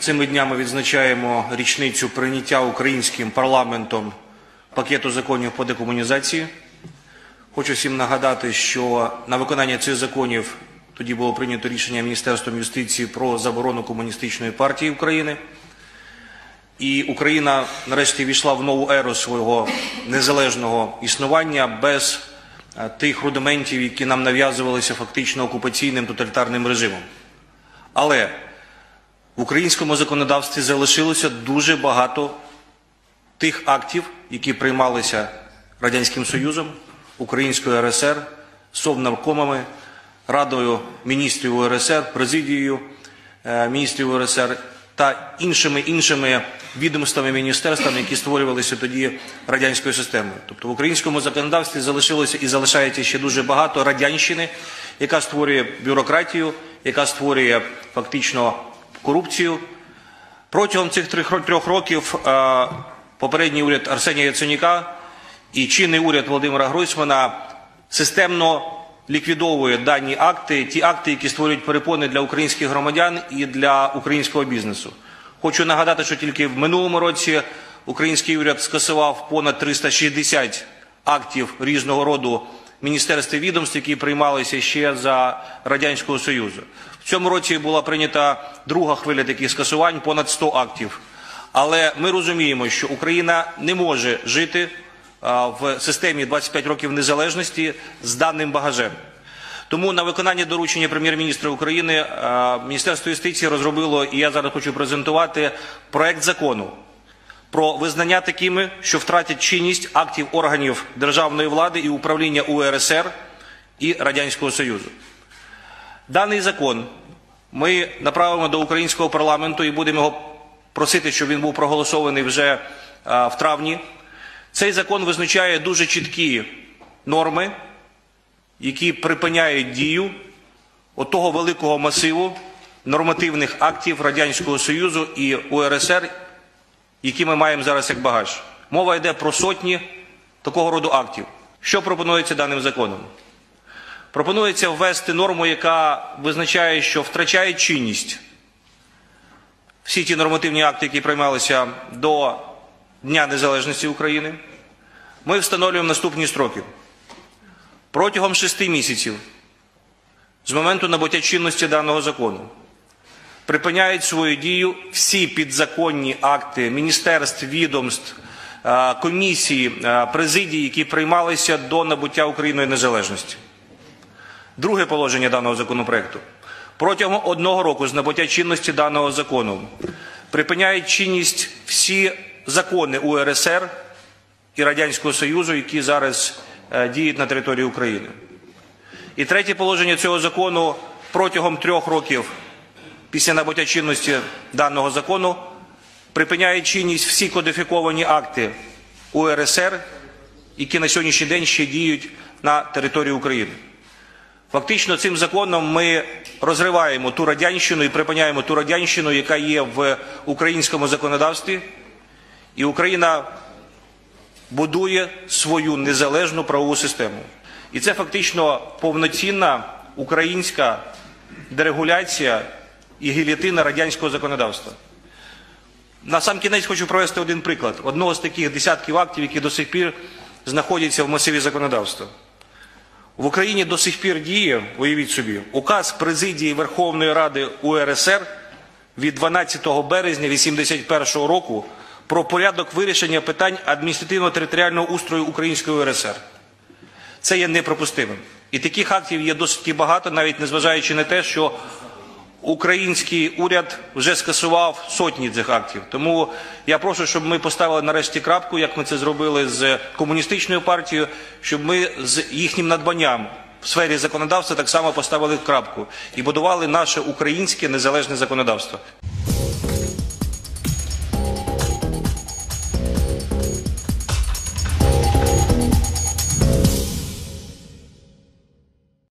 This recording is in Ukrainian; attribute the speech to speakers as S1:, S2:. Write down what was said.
S1: Цими днями відзначаємо річницю прийняття українським парламентом пакету законів по декомунізації. Хочу всім нагадати, що на виконання цих законів тоді було прийнято рішення Міністерством юстиції про заборону комуністичної партії України. І Україна нарешті війшла в нову еру свого незалежного існування без е, тих рудиментів, які нам нав'язувалися фактично окупаційним тоталітарним режимом. Але в українському законодавстві залишилося дуже багато тих актів, які приймалися Радянським Союзом, Українською РСР, Совнаркомами, Радою міністрів УРСР, президією е, міністрів УРСР та іншими іншими відомствами міністерствами, які створювалися тоді радянською системою. Тобто в українському законодавстві залишилося і залишається ще дуже багато радянщини, яка створює бюрократію, яка створює фактично корупцію. Протягом цих трьох років е, попередній уряд Арсенія Яценюка і чинний уряд Володимира Гройсмана системно ліквідовує дані акти, ті акти, які створюють перепони для українських громадян і для українського бізнесу. Хочу нагадати, що тільки в минулому році український уряд скасував понад 360 актів різного роду міністерств і відомств, які приймалися ще за Радянського Союзу. Цьому році була прийнята друга хвиля таких скасувань, понад 100 актів. Але ми розуміємо, що Україна не може жити в системі 25 років незалежності з даним багажем. Тому на виконання доручення прем'єр-міністра України Міністерство юстиції розробило, і я зараз хочу презентувати проект закону про визнання такими, що втратять чинність актів органів державної влади і управління УРСР і Радянського Союзу. Даний закон ми направимо до українського парламенту і будемо його просити, щоб він був проголосований вже в травні. Цей закон визначає дуже чіткі норми, які припиняють дію отого великого масиву нормативних актів Радянського Союзу і УРСР, які ми маємо зараз як багаж. Мова йде про сотні такого роду актів. Що пропонується даним законом? Пропонується ввести норму, яка визначає, що втрачає чинність всі ті нормативні акти, які приймалися до Дня Незалежності України. Ми встановлюємо наступні строки. Протягом шести місяців з моменту набуття чинності даного закону припиняють свою дію всі підзаконні акти міністерств, відомств, комісії, президії, які приймалися до набуття Україною незалежності. Друге положення даного законопроекту. Протягом одного року з набуття чинності даного закону припиняють чинність всі закони УРСР і Радянського Союзу, які зараз е, діють на території України. І третє положення цього закону протягом трьох років після набуття чинності даного закону припиняє чинність всі кодифіковані акти УРСР, які на сьогоднішній день ще діють на території України. Фактично, цим законом ми розриваємо ту радянщину і припиняємо ту радянщину, яка є в українському законодавстві, і Україна будує свою незалежну правову систему. І це фактично повноцінна українська дерегуляція і гілітина радянського законодавства. На сам кінець хочу провести один приклад одного з таких десятків актів, які до сих пір знаходяться в масиві законодавства. В Україні до сих пір діє, уявіть собі, указ президії Верховної Ради УРСР від 12 березня 1981 року про порядок вирішення питань адміністративно-територіального устрою Української УРСР. Це є неприпустимим. І таких актів є досить багато, навіть незважаючи на те, що український уряд вже скасував сотні цих актів. Тому я прошу, щоб ми поставили нарешті крапку, як ми це зробили з комуністичною партією, щоб ми з їхнім надбанням в сфері законодавства так само поставили крапку і будували наше українське незалежне законодавство.